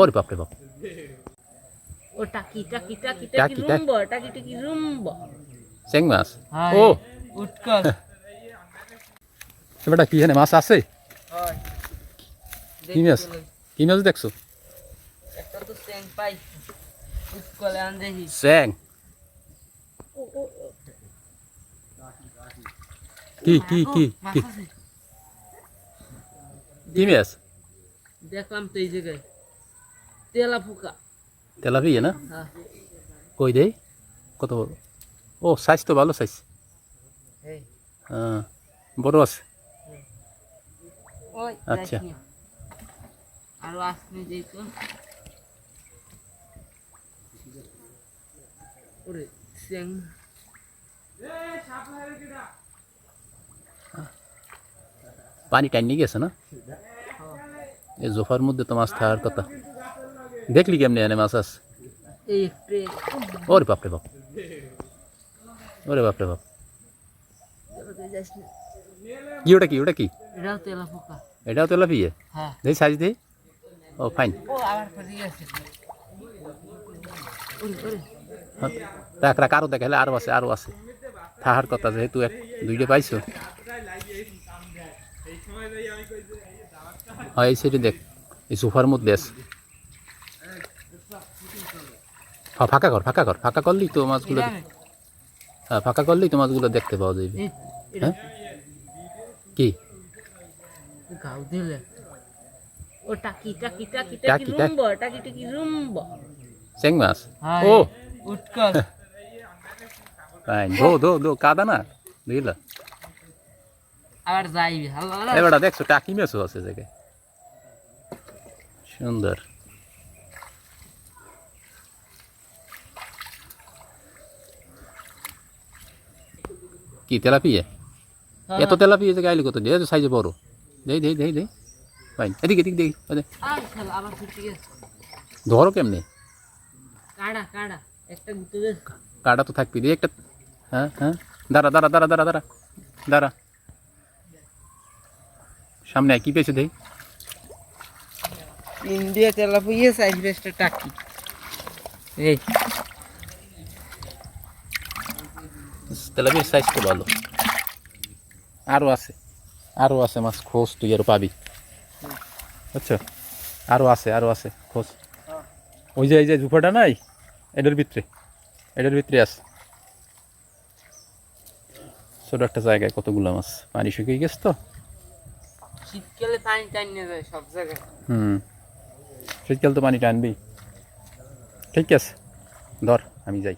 ওরে বাপরে বাপ। ও টাকি টাকি টাকি। রুম্ব টাকি টাকি রুম্ব। চেং মাছ। ও। উৎকল। এবারটা কি এখানে মাছ আছে? কি মাছ? কি মাছ দেখছ? একটা তো স্যাং পাই। উৎকলে আন দেখি চেং কি কি কি কি? কি মাছ? দেখলাম তো এই জায়গায়। তেলা ফুকা তেলাপিয়া না? হ্যাঁ। কই দেই? কত বড়? ও সাইজ তো ভালো সাইজ হ্যাঁ বড় আছে। আচ্ছা। আরও আসনি ওরে পানি টাইনি গেছে না? এই জোফার মধ্যে তো মাছ থাকার কথা। দেখলি কেমনি এনে মাছ আছে? ওরে বাপরে বাপ। ওরে বাপরে বাপ। কি ওটা কি? ওটা কি? এটাও তেলাপিয়া? হ্যাঁ। দেই সাইজ দেই ও ফাইন হ্যাঁ, রাখ রাখ আরও দেখালে আরও আছে আরও আছে। থাহার কথা যেহেতু এক দুইটা পাইছো। হ্যাঁ এই সাইডে দেখ। এই সোফার মধ্যে আছে হ্যাঁ ফাঁকা কর ফাঁকা কর ফাঁকা করলেই তো মাছগুলো হ্যাঁ ফাঁকা করলেই তো মাছগুলো দেখতে পাওয়া যাবে। হ্যাঁ? কি? চেং মাছ? ও! উৎকল ফাইন। দো দো দো কাদা না বুঝলা আবার যাইবি হাল্লা এবারটা দেখছ টাকি মাছও আছে জায়গায় সুন্দর কি তেলাপিয়া এত তেলাপিয়া জায়গায় আইলি কত দিয়ে সাইজে বড় দেই দেই দেই দেই ফাইন এদিকে এদিকে দেখি এদিকে। আর শালা আবার ফিরতে গেছে ধরো কেমনে কাড়া কাড়া একটা গুতে দে কাটা তো থাকবি দিয়ে একটা হ্যাঁ হ্যাঁ দাঁড়া দাঁড়া দাঁড়া দাঁড়া দাঁড়া দাঁড়া সামনে কি পেয়েছে দেই ইন্ডিয়া তেলা পুইয়ে সাইজ বেস্ট টাকি। এই। তেলাপিয়ার সাইজ তো ভালো আরও আছে। আরও আছে মাছ খোঁজ তুই আরও পাবি। বুঝছ? আরও আছে আরও আছে খোঁজ। ওই যে এই যে ঝুপোটা নাই এটার ভিতরে এটার ভিতরে আছে। ছোট একটা জায়গায় কতগুলো মাছ পানি শুকিয়ে গেছে তো? শীতকালে পানি টানিয়ে যায় সব জায়গায়। হুম। শীতকাল তো পানি টানবি ঠিক আছে, ধর, আমি যাই।